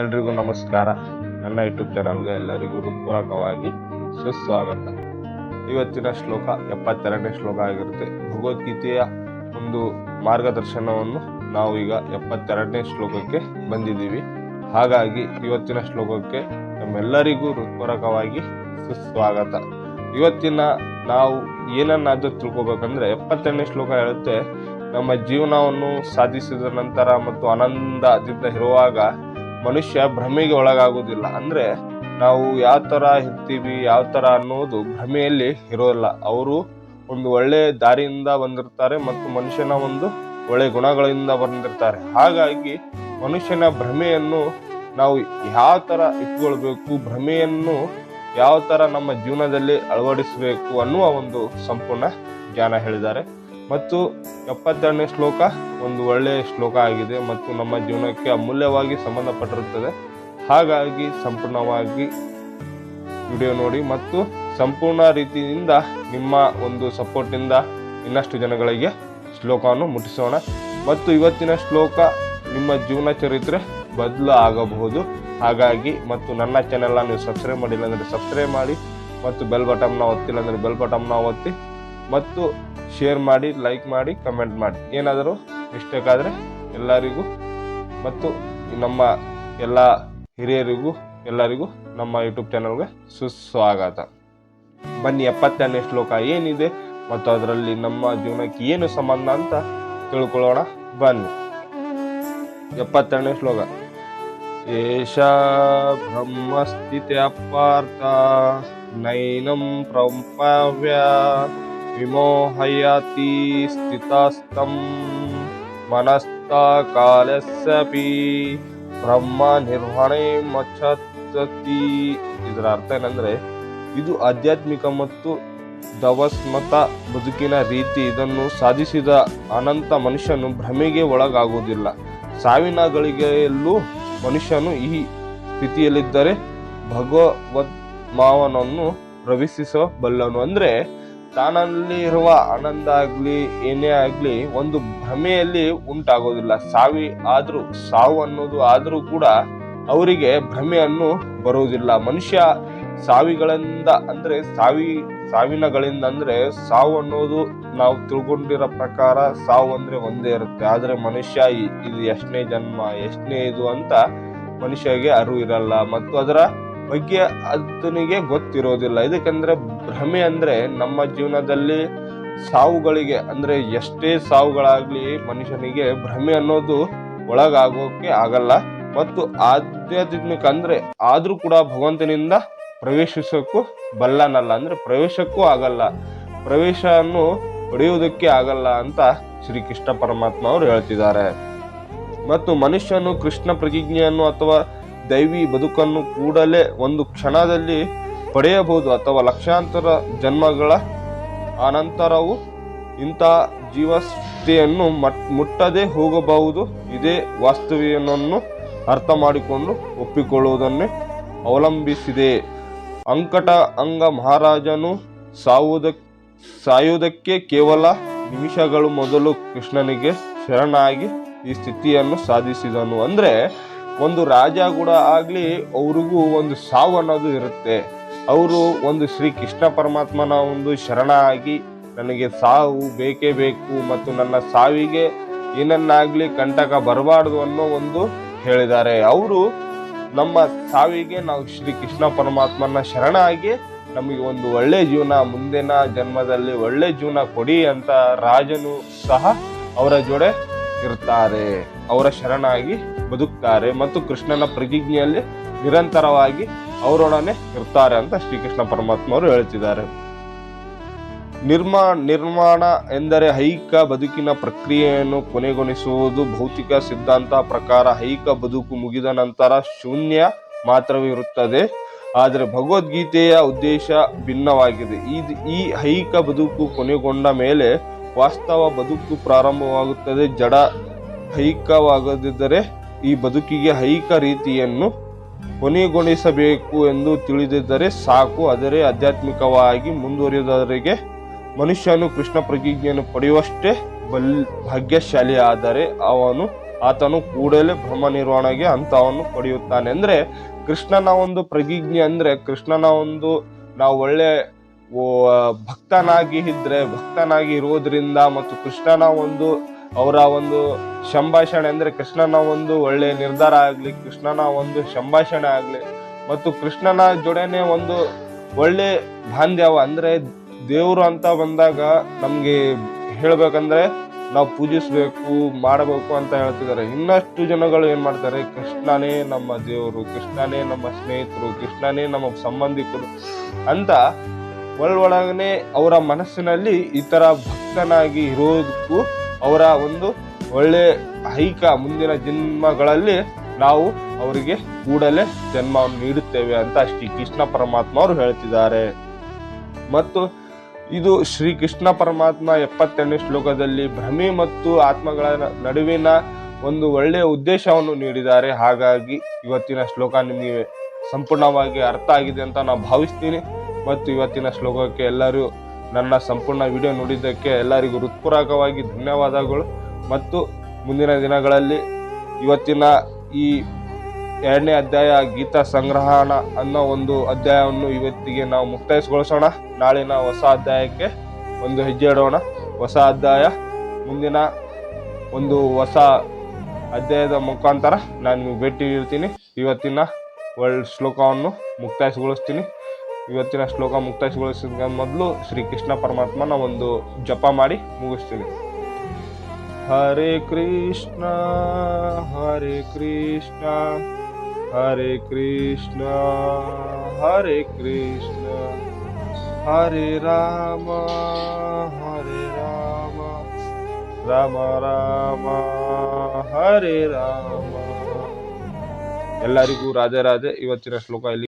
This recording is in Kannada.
ಎಲ್ರಿಗೂ ನಮಸ್ಕಾರ. ನನ್ನ ಯೂಟ್ಯೂಬ್ ಚಾನಲ್ಗೆ ಎಲ್ಲರಿಗೂ ಹೃತ್ಪೂರ್ವಕವಾಗಿ ಸುಸ್ವಾಗತ. ಇವತ್ತಿನ ಶ್ಲೋಕ ಎಪ್ಪತ್ತೆರಡನೇ ಶ್ಲೋಕ ಆಗಿರುತ್ತೆ. ಭಗವದ್ಗೀತೆಯ ಒಂದು ಮಾರ್ಗದರ್ಶನವನ್ನು ನಾವು ಈಗ ಎಪ್ಪತ್ತೆರಡನೇ ಶ್ಲೋಕಕ್ಕೆ ಬಂದಿದ್ದೀವಿ. ಹಾಗಾಗಿ ಇವತ್ತಿನ ಶ್ಲೋಕಕ್ಕೆ ನಮ್ಮೆಲ್ಲರಿಗೂ ಹೃತ್ಪೂರ್ವಕವಾಗಿ ಸುಸ್ವಾಗತ. ಇವತ್ತಿನ ನಾವು ಏನನ್ನಾದ್ರೂ ತಿಳ್ಕೊಬೇಕಂದ್ರೆ ಎಪ್ಪತ್ತೆರಡನೇ ಶ್ಲೋಕ ಹೇಳುತ್ತೆ, ನಮ್ಮ ಜೀವನವನ್ನು ಸಾಧಿಸಿದ ನಂತರ ಮತ್ತು ಆನಂದದಿಂದ ಇರುವಾಗ ಮನುಷ್ಯ ಭ್ರಮೆಗೆ ಒಳಗಾಗುವುದಿಲ್ಲ. ಅಂದ್ರೆ ನಾವು ಯಾವ ಥರ ಇರ್ತೀವಿ, ಯಾವ ಥರ ಅನ್ನೋದು ಭ್ರಮೆಯಲ್ಲಿ ಇರೋಲ್ಲ. ಅವರು ಒಂದು ಒಳ್ಳೆ ದಾರಿಯಿಂದ ಬಂದಿರ್ತಾರೆ ಮತ್ತು ಮನುಷ್ಯನ ಒಂದು ಒಳ್ಳೆ ಗುಣಗಳಿಂದ ಬಂದಿರ್ತಾರೆ. ಹಾಗಾಗಿ ಮನುಷ್ಯನ ಭ್ರಮೆಯನ್ನು ನಾವು ಯಾವ ಥರ ಇಟ್ಕೊಳ್ಬೇಕು, ಭ್ರಮೆಯನ್ನು ಯಾವ ಥರ ನಮ್ಮ ಜೀವನದಲ್ಲಿ ಅಳವಡಿಸಬೇಕು ಅನ್ನುವ ಒಂದು ಸಂಪೂರ್ಣ ಜ್ಞಾನ ಹೇಳಿದ್ದಾರೆ. ಮತ್ತು ಎಪ್ಪತ್ತೆರಡನೇ ಶ್ಲೋಕ ಒಂದು ಒಳ್ಳೆಯ ಶ್ಲೋಕ ಆಗಿದೆ ಮತ್ತು ನಮ್ಮ ಜೀವನಕ್ಕೆ ಅಮೂಲ್ಯವಾಗಿ ಸಂಬಂಧಪಟ್ಟಿರುತ್ತದೆ. ಹಾಗಾಗಿ ಸಂಪೂರ್ಣವಾಗಿ ವಿಡಿಯೋ ನೋಡಿ ಮತ್ತು ಸಂಪೂರ್ಣ ರೀತಿಯಿಂದ ನಿಮ್ಮ ಒಂದು ಸಪೋರ್ಟಿಂದ ಇನ್ನಷ್ಟು ಜನಗಳಿಗೆ ಶ್ಲೋಕವನ್ನು ಮುಟ್ಟಿಸೋಣ. ಮತ್ತು ಇವತ್ತಿನ ಶ್ಲೋಕ ನಿಮ್ಮ ಜೀವನ ಚರಿತ್ರೆ ಬದಲು ಆಗಬಹುದು. ಹಾಗಾಗಿ ಮತ್ತು ನನ್ನ ಚಾನೆಲ್ನ ನೀವು ಸಬ್ಸ್ಕ್ರೈಬ್ ಮಾಡಿಲ್ಲ ಅಂದರೆ ಸಬ್ಸ್ಕ್ರೈಬ್ ಮಾಡಿ ಮತ್ತು ಬೆಲ್ ಬಟಮ್ನ ಒತ್ತಿಲ್ಲ ಅಂದರೆ ಬೆಲ್ ಬಟಮ್ನ ಒತ್ತಿ. ಮತ್ತು ಶೇರ್ ಮಾಡಿ ಲೈಕ್ ಮಾಡಿ ಕಮೆಂಟ್ ಮಾಡಿ. ಏನಾದರೂ ಮಿಸ್ಟೇಕ್ ಆದರೆ ಎಲ್ಲರಿಗೂ ಮತ್ತು ನಮ್ಮ ಎಲ್ಲ ಹಿರಿಯರಿಗೂ, ಎಲ್ಲರಿಗೂ ನಮ್ಮ ಯೂಟ್ಯೂಬ್ ಚಾನಲ್ಗೆ ಸುಸ್ವಾಗತ. ಬನ್ನಿ ಎಪ್ಪತ್ತೆರಡನೇ ಶ್ಲೋಕ ಏನಿದೆ ಮತ್ತು ಅದರಲ್ಲಿ ನಮ್ಮ ಜೀವನಕ್ಕೆ ಏನು ಸಂಬಂಧ ಅಂತ ತಿಳ್ಕೊಳ್ಳೋಣ. ಬನ್ನಿ. ಎಪ್ಪತ್ತೆರಡನೇ ಶ್ಲೋಕ. ಏಷ ಬ್ರಹ್ಮಸ್ಥಿತ್ಯ ಪಾರ್ಥ, ನೈನಂ ಪ್ರಪವ್ಯ. ಸ್ಥಿತಾಸ್ತಂ ಮನಸ್ತ ಕಾಲಸ್ಯಪಿ ಬ್ರಹ್ಮ ನಿರ್ವಹಣೆ ಮಚ್ಚತಿ ಇದರ ಅರ್ಥ ಏನಂದರೆ, ಇದು ಆಧ್ಯಾತ್ಮಿಕ ಮತ್ತು ದವಸ್ಮತ ಬದುಕಿನ ರೀತಿ. ಇದನ್ನು ಸಾಧಿಸಿದ ಅನಂತ ಮನುಷ್ಯನು ಭ್ರಮೆಗೆ ಒಳಗಾಗುವುದಿಲ್ಲ. ಸಾವಿನ ಗಳಿಗೆಯಲ್ಲೂ ಮನುಷ್ಯನು ಈ ಸ್ಥಿತಿಯಲ್ಲಿದ್ದರೆ ಭಗವದ್ ಮಾವನನ್ನು ಪ್ರವೇಶಿಸಬಲ್ಲನು. ಅಂದ್ರೆ ತಾನಲ್ಲಿ ಇರುವ ಆನಂದ ಆಗ್ಲಿ, ಏನೇ ಆಗ್ಲಿ, ಒಂದು ಭ್ರಮೆಯಲ್ಲಿ ಉಂಟಾಗೋದಿಲ್ಲ. ಸಾವಿ ಆದ್ರೂ, ಸಾವು ಅನ್ನೋದು ಆದರೂ ಕೂಡ ಅವರಿಗೆ ಭ್ರಮೆಯನ್ನು ಬರುವುದಿಲ್ಲ. ಮನುಷ್ಯ ಸಾವಿಗಳಿಂದ ಅಂದ್ರೆ, ಸಾವಿ, ಸಾವಿನಗಳಿಂದ ಅಂದ್ರೆ ಸಾವು ಅನ್ನೋದು ನಾವು ತಿಳ್ಕೊಂಡಿರೋ ಪ್ರಕಾರ ಸಾವು ಅಂದ್ರೆ ಒಂದೇ ಇರುತ್ತೆ. ಆದ್ರೆ ಮನುಷ್ಯ ಇದು ಎಷ್ಟನೇ ಜನ್ಮ, ಎಷ್ಟನೇ ಇದು ಅಂತ ಮನುಷ್ಯಗೆ ಅರಿವು ಇರಲ್ಲ. ಮತ್ತು ಅದರ ಬಗ್ಗೆ ಅದನಿಗೆ ಗೊತ್ತಿರೋದಿಲ್ಲ. ಇದಕ್ಕಂದ್ರೆ ಭ್ರಮೆ ಅಂದ್ರೆ ನಮ್ಮ ಜೀವನದಲ್ಲಿ ಸಾವುಗಳಿಗೆ, ಅಂದ್ರೆ ಎಷ್ಟೇ ಸಾವುಗಳಾಗ್ಲಿ ಮನುಷ್ಯನಿಗೆ ಭ್ರಮೆ ಅನ್ನೋದು ಒಳಗಾಗೋಕೆ ಆಗಲ್ಲ. ಮತ್ತು ಆಧ್ಯಾತ್ಮಿಕ ಅಂದ್ರೆ ಆದ್ರೂ ಕೂಡ ಭಗವಂತನಿಂದ ಪ್ರವೇಶಿಸೋಕ್ಕೂ ಬಲ್ಲನಲ್ಲ. ಅಂದ್ರೆ ಪ್ರವೇಶಕ್ಕೂ ಆಗಲ್ಲ. ಪ್ರವೇಶವನ್ನು ಪಡೆಯುವುದಕ್ಕೆ ಆಗಲ್ಲ ಅಂತ ಶ್ರೀ ಕೃಷ್ಣ ಪರಮಾತ್ಮ ಅವರು ಹೇಳ್ತಿದ್ದಾರೆ. ಮತ್ತು ಮನುಷ್ಯನು ಕೃಷ್ಣ ಪ್ರತಿಜ್ಞೆಯನ್ನು ಅಥವಾ ದೈವಿ ಬದುಕನ್ನು ಕೂಡಲೇ ಒಂದು ಕ್ಷಣದಲ್ಲಿ ಪಡೆಯಬಹುದು ಅಥವಾ ಲಕ್ಷಾಂತರ ಜನ್ಮಗಳ ಅನಂತರವು ಇಂಥ ಜೀವಸ್ಥೆಯನ್ನು ಮಟ್- ಮುಟ್ಟದೆ ಹೋಗಬಹುದು. ಇದೇ ವಾಸ್ತವ್ಯವನ್ನು ಅರ್ಥ ಮಾಡಿಕೊಂಡು ಒಪ್ಪಿಕೊಳ್ಳುವುದನ್ನೇ ಅವಲಂಬಿಸಿದೆ. ಅಂಕಟ ಅಂಗ ಮಹಾರಾಜನು ಸಾವುದ ಸಾಯುವುದಕ್ಕೆ ಕೇವಲ ನಿಮಿಷಗಳು ಮೊದಲು ಕೃಷ್ಣನಿಗೆ ಶರಣಾಗಿ ಈ ಸ್ಥಿತಿಯನ್ನು ಸಾಧಿಸಿದನು. ಅಂದ್ರೆ ಒಂದು ರಾಜ ಕೂಡ ಆಗಲಿ ಅವ್ರಿಗೂ ಒಂದು ಸಾವು ಅನ್ನೋದು ಇರುತ್ತೆ. ಅವರು ಒಂದು ಶ್ರೀ ಕೃಷ್ಣ ಪರಮಾತ್ಮನ ಒಂದು ಶರಣ ಆಗಿ ನನಗೆ ಸಾವು ಬೇಕೇ ಬೇಕು ಮತ್ತು ನನ್ನ ಸಾವಿಗೆ ಏನನ್ನಾಗ್ಲಿ ಕಂಟಕ ಬರಬಾರ್ದು ಅನ್ನೋ ಒಂದು ಹೇಳಿದ್ದಾರೆ. ಅವರು ನಮ್ಮ ಸಾವಿಗೆ ನಾವು ಶ್ರೀ ಕೃಷ್ಣ ಪರಮಾತ್ಮನ ಶರಣ ಆಗಿ ನಮಗೆ ಒಂದು ಒಳ್ಳೆ ಜೀವನ, ಮುಂದಿನ ಜನ್ಮದಲ್ಲಿ ಒಳ್ಳೆ ಜೀವನ ಕೊಡಿ ಅಂತ ರಾಜನು ಸಹ ಅವರ ಜೋಡೆ ಇರ್ತಾರೆ. ಅವರ ಶರಣಾಗಿ ಬದುಕ್ತಾರೆ ಮತ್ತು ಕೃಷ್ಣನ ಪ್ರತಿಜ್ಞೆಯಲ್ಲಿ ನಿರಂತರವಾಗಿ ಅವರೊಡನೆ ಇರ್ತಾರೆ ಅಂತ ಶ್ರೀಕೃಷ್ಣ ಪರಮಾತ್ಮ ಅವರು ಹೇಳ್ತಿದ್ದಾರೆ. ನಿರ್ಮಾ, ನಿರ್ಮಾಣ ಎಂದರೆ ಹೈಕ ಬದುಕಿನ ಪ್ರಕ್ರಿಯೆಯನ್ನು ಕೊನೆಗೊಳಿಸುವುದು, ಭೌತಿಕ ಸಿದ್ಧಾಂತ ಪ್ರಕಾರ ಹೈಕ ಬದುಕು ಮುಗಿದ ನಂತರ ಶೂನ್ಯ ಮಾತ್ರವಿರುತ್ತದೆ ಆದರೆ ಭಗವದ್ಗೀತೆಯ ಉದ್ದೇಶ ಭಿನ್ನವಾಗಿದೆ. ಈ ಈ ಹೈಕ ಬದುಕು ಕೊನೆಗೊಂಡ ಮೇಲೆ ವಾಸ್ತವ ಬದುಕು ಪ್ರಾರಂಭವಾಗುತ್ತದೆ. ಜಡ ಐಕ್ಯವಾಗದಿದ್ದರೆ ಈ ಬದುಕಿಗೆ ಹೈಕ ರೀತಿಯನ್ನು ಕೊನೆಗೊಳಿಸಬೇಕು ಎಂದು ತಿಳಿದಿದ್ದರೆ ಸಾಕು. ಆದರೆ ಆಧ್ಯಾತ್ಮಿಕವಾಗಿ ಮುಂದುವರಿಯುವುದರಿಗೆ ಮನುಷ್ಯನು ಕೃಷ್ಣ ಪ್ರತಿಜ್ಞೆಯನ್ನು ಪಡೆಯುವಷ್ಟೇ ಬಲ್ ಭಾಗ್ಯಶಾಲಿ ಆದರೆ ಅವನು ಆತನು ಕೂಡಲೇ ಬ್ರಹ್ಮ ನಿರ್ವಹಣೆಗೆ ಅಂತವನ್ನು ಪಡೆಯುತ್ತಾನೆ. ಅಂದರೆ ಕೃಷ್ಣನ ಒಂದು ಪ್ರತಿಜ್ಞೆ ಅಂದರೆ ಕೃಷ್ಣನ ಒಂದು ನಾವು ಒಳ್ಳೆ ಭಕ್ತನಾಗಿ ಇದ್ರೆ ಭಕ್ತನಾಗಿ ಇರುವುದರಿಂದ ಮತ್ತು ಕೃಷ್ಣನ ಒಂದು ಅವರ ಒಂದು ಸಂಭಾಷಣೆ ಅಂದ್ರೆ ಕೃಷ್ಣನ ಒಂದು ಒಳ್ಳೆ ನಿರ್ಧಾರ ಆಗ್ಲಿ, ಕೃಷ್ಣನ ಒಂದು ಸಂಭಾಷಣೆ ಆಗ್ಲಿ ಮತ್ತು ಕೃಷ್ಣನ ಜೊಡೆನೆ ಒಂದು ಒಳ್ಳೆ ಬಾಂಧವ್ಯ ಅಂದ್ರೆ ದೇವರು ಅಂತ ಬಂದಾಗ ನಮ್ಗೆ ಹೇಳ್ಬೇಕಂದ್ರೆ ನಾವು ಪೂಜಿಸ್ಬೇಕು, ಮಾಡಬೇಕು ಅಂತ ಹೇಳ್ತಿದ್ದಾರೆ. ಇನ್ನಷ್ಟು ಜನಗಳು ಏನ್ ಮಾಡ್ತಾರೆ? ಕೃಷ್ಣನೇ ನಮ್ಮ ದೇವರು, ಕೃಷ್ಣನೇ ನಮ್ಮ ಸ್ನೇಹಿತರು, ಕೃಷ್ಣನೇ ನಮ್ಮ ಸಂಬಂಧಿಕರು ಅಂತ ಒಳೊಳಗನೆ ಅವರ ಮನಸ್ಸಿನಲ್ಲಿ ಈ ತರ ಭಕ್ತನಾಗಿ ಇರೋದಕ್ಕೂ ಅವರ ಒಂದು ಒಳ್ಳೆ ಐಕ ಮುಂದಿನ ಜನ್ಮಗಳಲ್ಲಿ ನಾವು ಅವರಿಗೆ ಕೂಡಲೇ ಜನ್ಮವನ್ನು ನೀಡುತ್ತೇವೆ ಅಂತ ಶ್ರೀ ಕೃಷ್ಣ ಪರಮಾತ್ಮ ಅವರು ಹೇಳ್ತಿದ್ದಾರೆ. ಮತ್ತು ಇದು ಶ್ರೀ ಕೃಷ್ಣ ಪರಮಾತ್ಮ ಎಪ್ಪತ್ತೆರಡನೇ ಶ್ಲೋಕದಲ್ಲಿ ಭ್ರಮೆ ಮತ್ತು ಆತ್ಮಗಳ ನಡುವಿನ ಒಂದು ಒಳ್ಳೆಯ ಉದ್ದೇಶವನ್ನು ನೀಡಿದ್ದಾರೆ. ಹಾಗಾಗಿ ಇವತ್ತಿನ ಶ್ಲೋಕ ನಿಮಗೆ ಸಂಪೂರ್ಣವಾಗಿ ಅರ್ಥ ಆಗಿದೆ ಅಂತ ನಾನು ಭಾವಿಸ್ತೀನಿ. ಮತ್ತು ಇವತ್ತಿನ ಶ್ಲೋಕಕ್ಕೆ ಎಲ್ಲರೂ ನನ್ನ ಸಂಪೂರ್ಣ ವಿಡಿಯೋ ನೋಡಿದ್ದಕ್ಕೆ ಎಲ್ಲರಿಗೂ ಹೃತ್ಪೂರ್ವಕವಾಗಿ ಧನ್ಯವಾದಗಳು. ಮತ್ತು ಮುಂದಿನ ದಿನಗಳಲ್ಲಿ ಇವತ್ತಿನ ಈ ಎರಡನೇ ಅಧ್ಯಾಯ ಗೀತಾ ಸಂಗ್ರಹಣ ಅನ್ನೋ ಒಂದು ಅಧ್ಯಾಯವನ್ನು ಇವತ್ತಿಗೆ ನಾವು ಮುಕ್ತಾಯಗೊಳಿಸೋಣ. ನಾಳಿನ ಹೊಸ ಅಧ್ಯಾಯಕ್ಕೆ ಒಂದು ಹೆಜ್ಜೆ ಇಡೋಣ. ಹೊಸ ಅಧ್ಯಾಯ, ಮುಂದಿನ ಒಂದು ಹೊಸ ಅಧ್ಯಾಯದ ಮುಖಾಂತರ ನಾನು ಭೇಟಿ ನೀಡ್ತೀನಿ. ಇವತ್ತಿನ ಒಳ್ಳೆ ಶ್ಲೋಕವನ್ನು ಮುಕ್ತಾಯಗೊಳಿಸ್ತೀನಿ. ಇವತ್ತಿನ ಶ್ಲೋಕ ಮುಕ್ತಾಯಗೊಳಿಸಿದ ಮೊದಲು ಶ್ರೀ ಕೃಷ್ಣ ಪರಮಾತ್ಮನ ಒಂದು ಜಪ ಮಾಡಿ ಮುಗಿಸ್ತೀನಿ ಹರೇ ಕೃಷ್ಣ ಹರೇ ಕೃಷ್ಣ ಹರೇ ಕೃಷ್ಣ ಹರೇ ಕೃಷ್ಣ, ಹರೇ ರಾಮ ಹರೇ ರಾಮ ರಾಮ ರಾಮ, ಹರೇ ರಾಮ. ಎಲ್ಲರಿಗೂ ರಾಧೆ ರಾಧೆ. ಇವತ್ತಿನ ಶ್ಲೋಕ ಇಲ್ಲಿ